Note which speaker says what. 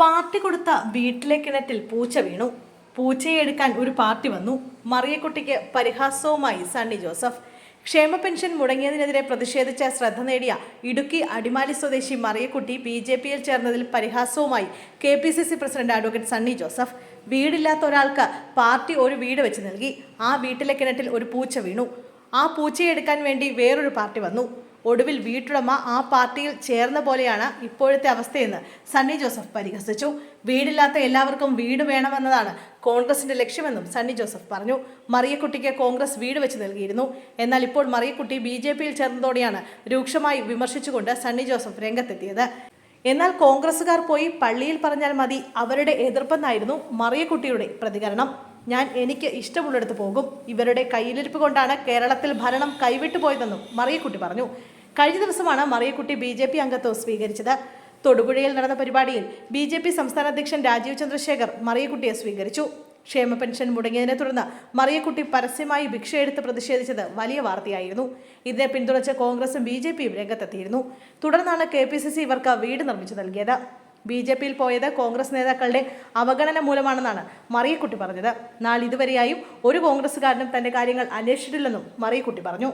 Speaker 1: Party കൊടുത്ത വീട്ടിലെ കിണറ്റിൽ പൂച്ച വീണു. പൂച്ചയെ എടുക്കാൻ ഒരു പാർട്ടി വന്നു. മറിയക്കുട്ടിക്ക് പരിഹാസവുമായി സണ്ണി ജോസഫ്. ക്ഷേമ പെൻഷൻ മുടങ്ങിയതിനെതിരെ പ്രതിഷേധിച്ച ശ്രദ്ധ നേടിയ ഇടുക്കി അടിമാലി സ്വദേശി മറിയക്കുട്ടി ബി ജെ പിയിൽ ചേർന്നതിൽ പരിഹാസവുമായി K P C C president advocate Sunny Joseph. വീടില്ലാത്ത ഒരാൾക്ക് പാർട്ടി ഒരു വീട് വെച്ച് നൽകി. ആ വീട്ടിലെ കിണറ്റിൽ ഒരു പൂച്ച വീണു. ആ പൂച്ചയെ എടുക്കാൻ വേണ്ടി വേറൊരു പാർട്ടി വന്നു. ഒടുവിൽ വീട്ടുടമ ആ പാർട്ടിയിൽ ചേർന്ന പോലെയാണ് ഇപ്പോഴത്തെ അവസ്ഥയെന്ന് സണ്ണി ജോസഫ് പരിഹസിച്ചു. വീടില്ലാത്ത എല്ലാവർക്കും വീട് വേണമെന്നതാണ് കോൺഗ്രസിന്റെ ലക്ഷ്യമെന്നും സണ്ണി ജോസഫ് പറഞ്ഞു. മറിയക്കുട്ടിക്ക് കോൺഗ്രസ് വീട് വെച്ച് നൽകിയിരുന്നു. എന്നാൽ ഇപ്പോൾ മറിയക്കുട്ടി ബി ജെ പിയിൽ ചേർന്നതോടെയാണ് രൂക്ഷമായി വിമർശിച്ചുകൊണ്ട് സണ്ണി ജോസഫ് രംഗത്തെത്തിയത്. എന്നാൽ കോൺഗ്രസുകാർ പോയി പള്ളിയിൽ പറഞ്ഞാൽ മതി അവരുടെ എതിർപ്പെന്നായിരുന്നു മറിയക്കുട്ടിയുടെ പ്രതികരണം. ഞാൻ എനിക്ക് ഇഷ്ടമുള്ളിടത്ത് പോകും. ഇവരുടെ കയ്യിലിരിപ്പ് കൊണ്ടാണ് കേരളത്തിൽ ഭരണം കൈവിട്ടു പോയതെന്നും മറിയക്കുട്ടി പറഞ്ഞു. കഴിഞ്ഞ ദിവസമാണ് മറിയക്കുട്ടി ബി ജെ പി അംഗത്വം സ്വീകരിച്ചത്. തൊടുപുഴയിൽ നടന്ന പരിപാടിയിൽ ബി ജെ പി സംസ്ഥാന അധ്യക്ഷൻ രാജീവ് ചന്ദ്രശേഖർ മറിയക്കുട്ടിയെ സ്വീകരിച്ചു. ക്ഷേമ പെൻഷൻ മുടങ്ങിയതിനെ തുടർന്ന് മറിയക്കുട്ടി പരസ്യമായി ഭിക്ഷയെടുത്ത് പ്രതിഷേധിച്ചത് വലിയ വാർത്തയായിരുന്നു. ഇതിനെ പിന്തുണച്ച് കോൺഗ്രസും ബി ജെ പിയും രംഗത്തെത്തിയിരുന്നു. തുടർന്നാണ് കെ പി സി സി ഇവർക്ക് വീട് നിർമ്മിച്ചു നൽകിയത്. ബി ജെ പിയിൽ പോയത് കോൺഗ്രസ് നേതാക്കളുടെ അവഗണന മൂലമാണെന്നാണ് മറിയക്കുട്ടി പറഞ്ഞത്. നാളിതുവരെയായും ഒരു കോൺഗ്രസ്സുകാരനും തന്റെ കാര്യങ്ങൾ അന്വേഷിച്ചിട്ടില്ലെന്നും മറിയക്കുട്ടി പറഞ്ഞു.